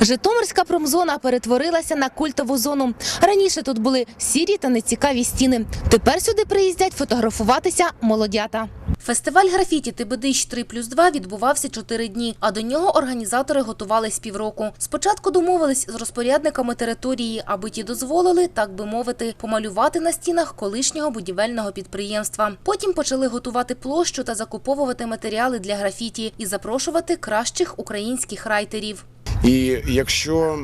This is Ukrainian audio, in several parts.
Житомирська промзона перетворилася на культову зону. Раніше тут були сірі та нецікаві стіни. Тепер сюди приїздять фотографуватися молодята. Фестиваль графіті Тибидищ 3 плюс 2 відбувався чотири дні, а до нього організатори готувались півроку. Спочатку домовились з розпорядниками території, аби ті дозволили, так би мовити, помалювати на стінах колишнього будівельного підприємства. Потім почали готувати площу та закуповувати матеріали для графіті і запрошувати кращих українських райтерів. І якщо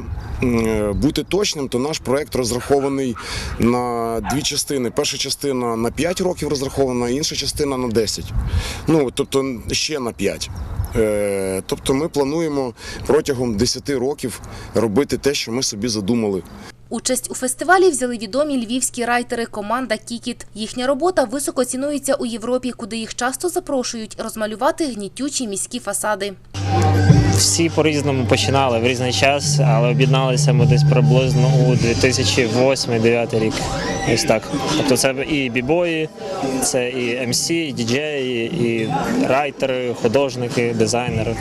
бути точним, то наш проект розрахований на дві частини. Перша частина на 5 років розрахована, інша частина на 10. Ну тобто ще на 5. Е, Тобто ми плануємо протягом 10 років робити те, що ми собі задумали. Участь у фестивалі взяли відомі львівські райтери команда Кікіт. Їхня робота високо цінується у Європі, куди їх часто запрошують розмалювати гнітючі міські фасади. Всі по-різному починали в різний час, але об'єдналися ми десь приблизно у 2008-2009 рік. Ось так. Тобто це і бібої, це і МС, і діджеї, і райтери, художники, дизайнери.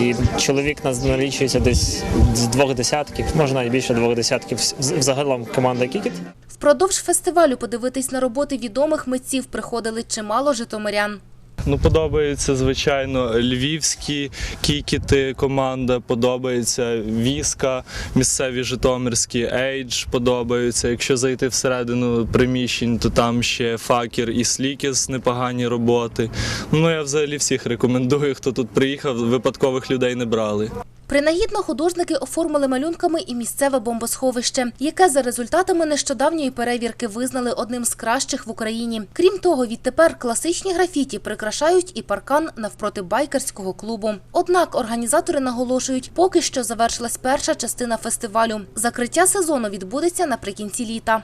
І чоловік нас налічується десь з двох десятків, може навіть більше двох десятків. Взагалом команда Кікіт. Впродовж фестивалю подивитись на роботи відомих митців приходили чимало житомирян. Ну, подобаються, звичайно, львівські кікіти, команда, подобається віска, місцеві житомирські, ейдж подобаються. Якщо зайти всередину приміщень, то там ще факір і слікіс, непогані роботи. Ну, я взагалі всіх рекомендую, хто тут приїхав, випадкових людей не брали. Принагідно художники оформили малюнками і місцеве бомбосховище, яке за результатами нещодавньої перевірки визнали одним з кращих в Україні. Крім того, відтепер класичні графіті прикрашають і паркан навпроти байкерського клубу. Однак організатори наголошують, поки що завершилась перша частина фестивалю. Закриття сезону відбудеться наприкінці літа.